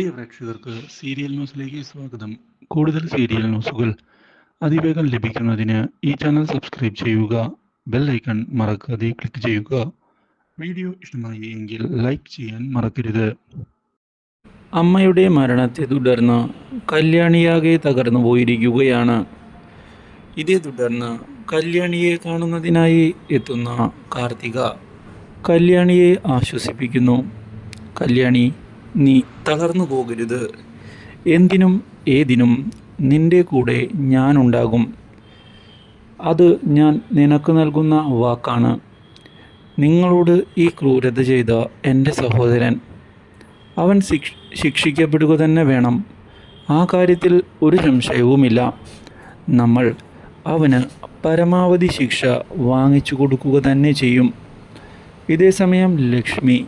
പ്രിയ പ്രേക്ഷകർക്ക് സീരിയൽ ന്യൂസിലേക്ക് സ്വാഗതം. കൂടുതൽ സീരിയൽ ന്യൂസുകൾ അതിവേഗം ലഭിക്കുന്നതിന് ഈ ചാനൽ സബ്സ്ക്രൈബ് ചെയ്യുക ബെൽ ഐക്കൺ മറക്കാതെ ക്ലിക്ക് ചെയ്യുക. വീഡിയോ ഇഷ്ടമായി എങ്കിൽ ലൈക്ക് ചെയ്യാൻ മറക്കരുത്. അമ്മയുടെ മരണത്തെ തുടർന്ന് കല്യാണിയാകെ തകർന്നു പോയിരിക്കുകയാണ്. ഇതേ തുടർന്ന് കല്യാണിയെ കാണുന്നതിനായി എത്തുന്ന കാർത്തിക കല്യാണിയെ ആശ്വസിപ്പിക്കുന്നു. കല്യാണി നീ തളർന്നു പോകരുത്. എന്തിനും ഏതിനും നിന്റെ കൂടെ ഞാനുണ്ടാകും. അത് ഞാൻ നിനക്ക് നൽകുന്ന വാക്കാണ്. നിങ്ങളോട് ഈ ക്രൂരത ചെയ്ത എന്റെ സഹോദരൻ അവൻ ശിക്ഷ ശിക്ഷിക്കപ്പെടുക തന്നെ വേണം. ആ കാര്യത്തിൽ ഒരു സംശയവുമില്ല. നമ്മൾ അവന് പരമാവധി ശിക്ഷ വാങ്ങിച്ചു കൊടുക്കുക തന്നെ ചെയ്യും. ഇതേസമയം ലക്ഷ്മി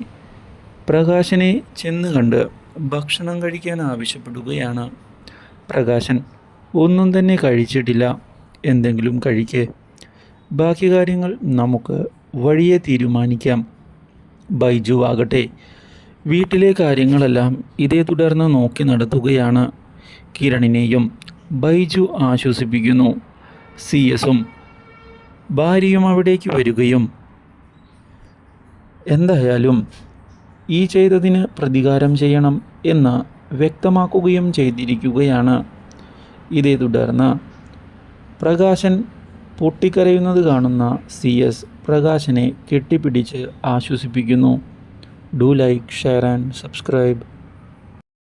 പ്രകാശനെ ചെന്ന് കണ്ട് ഭക്ഷണം കഴിക്കാൻ ആവശ്യപ്പെടുകയാണ്. പ്രകാശൻ ഒന്നും തന്നെ കഴിച്ചിട്ടില്ല. എന്തെങ്കിലും കഴിക്കേ. ബാക്കി കാര്യങ്ങൾ നമുക്ക് വഴിയെ തീരുമാനിക്കാം. ബൈജു ആകട്ടെ. വീട്ടിലെ കാര്യങ്ങളെല്ലാം ഇതേ തുടർന്ന് നോക്കി നടത്തുകയാണ്. കിരണിനെയും ബൈജു ആശ്വസിപ്പിക്കുന്നു. സി എസും ഭാര്യയും അവിടേക്ക് വരികയും. എന്തായാലും ഈ ചെയ്തതിന് പ്രതികാരം ചെയ്യണം എന്ന് വ്യക്തമാക്കുകയും ചെയ്തിരിക്കുകയാണ്. ഇതേ തുടർന്ന് പ്രകാശൻ പൊട്ടിക്കരയുന്നത് കാണുന്ന സി എസ് പ്രകാശനെ കെട്ടിപ്പിടിച്ച് ആശ്വസിപ്പിക്കുന്നു. Do like share and subscribe.